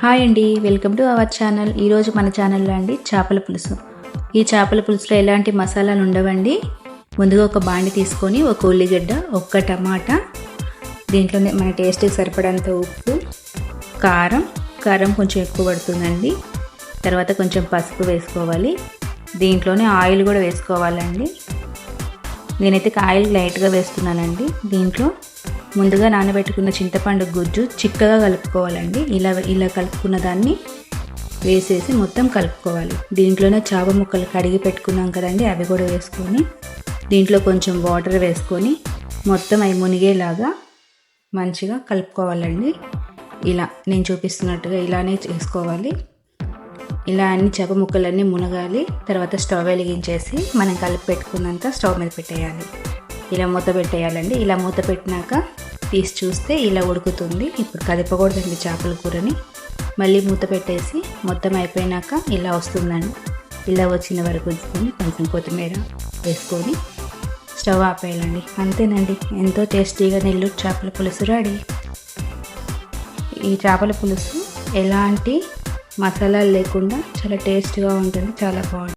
Hi అండి welcome to our channel. ఈరోజు మన ఛానల్లో అండి చేపల పులుసు. ఈ చేపల పులుసులో ఎలాంటి మసాలాలు ఉండవండి? ముందుగా ఒక బాండి తీసుకొని ఒక ఉల్లిగడ్డ ఒక్క టమాటా దీంట్లోనే మన టేస్ట్కి సరిపడంత ఉప్పు కారం. కారం కొంచెం ఎక్కువ పడుతుందండి. తర్వాత కొంచెం పసుపు వేసుకోవాలి. దీంట్లోనే ఆయిల్ కూడా వేసుకోవాలండి. నేనైతే ఆయిల్ లైట్గా వేస్తున్నానండి దీంట్లో. ముందుగా నానబెట్టుకున్న చింతపండు గుజ్జు చిక్కగా కలుపుకోవాలండి. ఇలా ఇలా కలుపుకున్న దాన్ని వేసేసి మొత్తం కలుపుకోవాలి. దీంట్లోనే చాప ముక్కలు కడిగి పెట్టుకున్నాం కదండి అవి కూడా వేసుకొని దీంట్లో కొంచెం వాటర్ వేసుకొని మొత్తం అవి మునిగేలాగా మంచిగా కలుపుకోవాలండి. ఇలా నేను చూపిస్తున్నట్టుగా ఇలానే చేసుకోవాలి. ఇలా అన్ని చేప ముక్కలన్నీ మునగాలి తర్వాత స్టవ్ వెలిగించేసి మనం కలిపి పెట్టుకున్నంత స్టవ్ మీద పెట్టేయాలి. ఇలా మూత పెట్టేయాలండి. ఇలా మూత పెట్టినాక తీసి చూస్తే ఇలా ఉడుకుతుంది. ఇప్పుడు కదపకూడదండి చేపల కూరని. మళ్ళీ మూత పెట్టేసి మొత్తం అయిపోయినాక ఇలా వస్తుందండి. ఇలా వచ్చిన వరకు ఉంచుకొని కొంచెం కొత్తిమీర వేసుకొని స్టవ్ ఆపేయాలండి. అంతేనండి. ఎంతో టేస్టీగా నెల్లూరు చేపల పులుసు రెడీ. ఈ చేపల పులుసు ఎలాంటి మసాలాలు లేకుండా చాలా టేస్ట్గా ఉంటుంది. చాలా బాగుంటుంది.